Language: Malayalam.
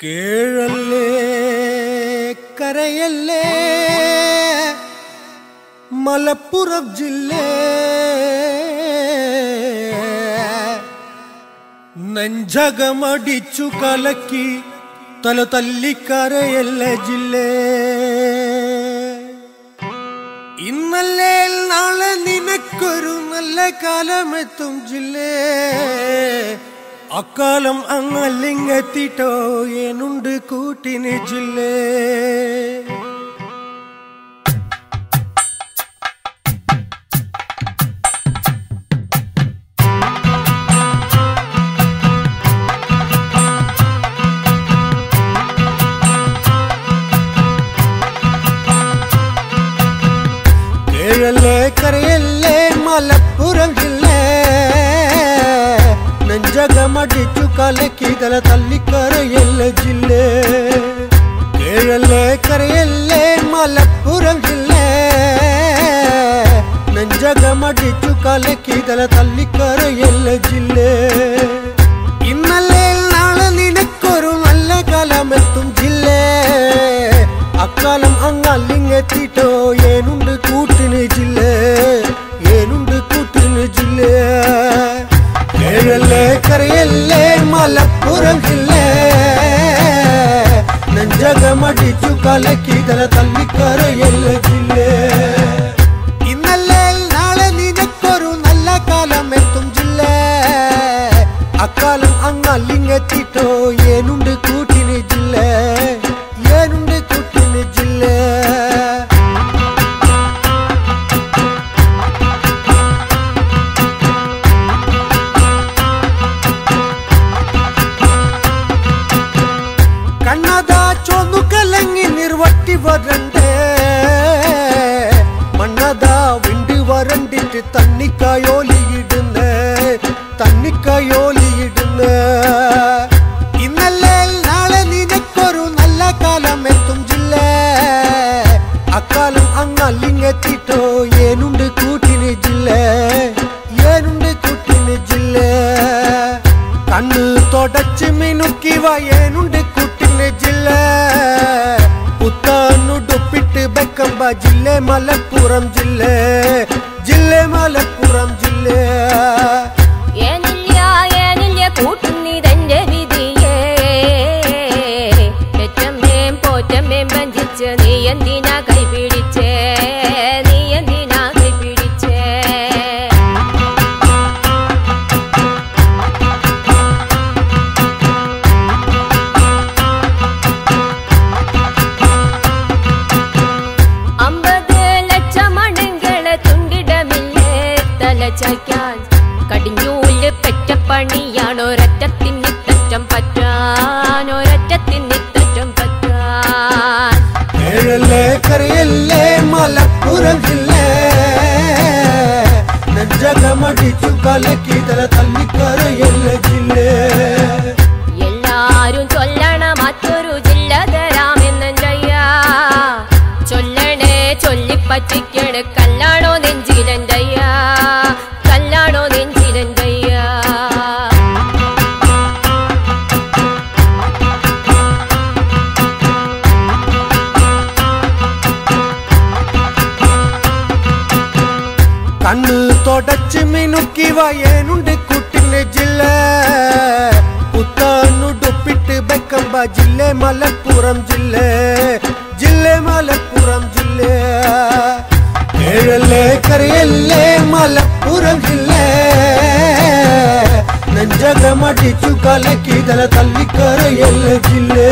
കേഴല്ലേ കരയല്ലേ മലപ്പുറം ജില്ല നെഞ്ചകമടിച്ചു കലക്കി തല തല്ലിക്കരയല്ലേ ജില്ലേ. ഇന്നല്ലേ നാളെ നിനക്കൊരു നല്ല കാലമെത്തും ജില്ലേ. അക്കാലം അങ്ങല്ലിങ്ങെത്തിട്ടോ ഏനുണ്ട് കൂട്ടിന് ജില്ലേ കേഴല്ലേ കരയല്ലേ മലപ്പുറം ജില്ലേ നെഞ്ചകമടിച്ചു കലക്കിതല തല്ലിക്കരയല്ല ജില്ലേ. കേഴല്ലേ കരയല്ലേ മലപ്പുറം ജില്ലേ. നെഞ്ചകമടിച്ചു കലക്കിതല തല്ലിക്കരയല്ല ജില്ലേ. ഇന്നല്ലേ നാളെ നിനക്കൊരു നല്ല കാലമെത്തും ജില്ലേ. അക്കാലം അങ്ങല്ലിങ്ങെത്തിട്ടോ നെഞ്ചകമടിച്ചു കലക്കിതല തല്ലിക്കരയല്ല ജില്ലേ ഇന്നല്ലേ നാളെ നിനക്കൊരു നല്ല കാലം എത്തും ജില്ലേ അക്കാലം അങ്ങല്ലിങ്ങെത്തിട്ടോ ഏനുണ്ട് കൂട്ടിന് ജില്ലേ వరండే మన్నదా విండి వరండిట్టు తన్నికాయోలి ఇడుందే తన్నికాయోలి ബെക്കമ്പ ജില്ല മലപ്പുറം ജില്ല ജില്ല മലപ്പുറം ജില്ല തലചായ്ക്കാൻ കടിഞ്ഞൂൽ പെറ്റപ്പണിയാണ് ഒരറ്റത്തിന്നിത്തറ്റം പറ്റാൻ. തറ്റം പറ്റാൻ. ഏഴല്ലേ കരയല്ലേ മലപ്പുറം ജില്ല നെഞ്ചകമടിച്ചു കലക്കിതല തല്ലിക്കരയല്ല ജില്ലേ? എല്ലാരും ചൊല്ലണ മറ്റൊരു ജില്ല തരാമെന്നയ്യ ചൊല്ലണേ ചൊല്ലിപ്പറ്റിക്കണ് കണ്ണ് തുടച്ച് മിനുക്കി വയനുണ്ട് കുട്ടിന് ജില്ല പുത്താനുടുപ്പിട്ട് ബെക്കമ്പ ജില്ല മലപ്പുറം ജില്ല ജില്ല മലപ്പുറം ജില്ല ഏഴല്ലേ കരയല്ലേ മലപ്പുറം ജില്ല നെഞ്ചകമടിച്ചു കലക്കിതല തല്ലിക്കരയല്ല ജില്ലേ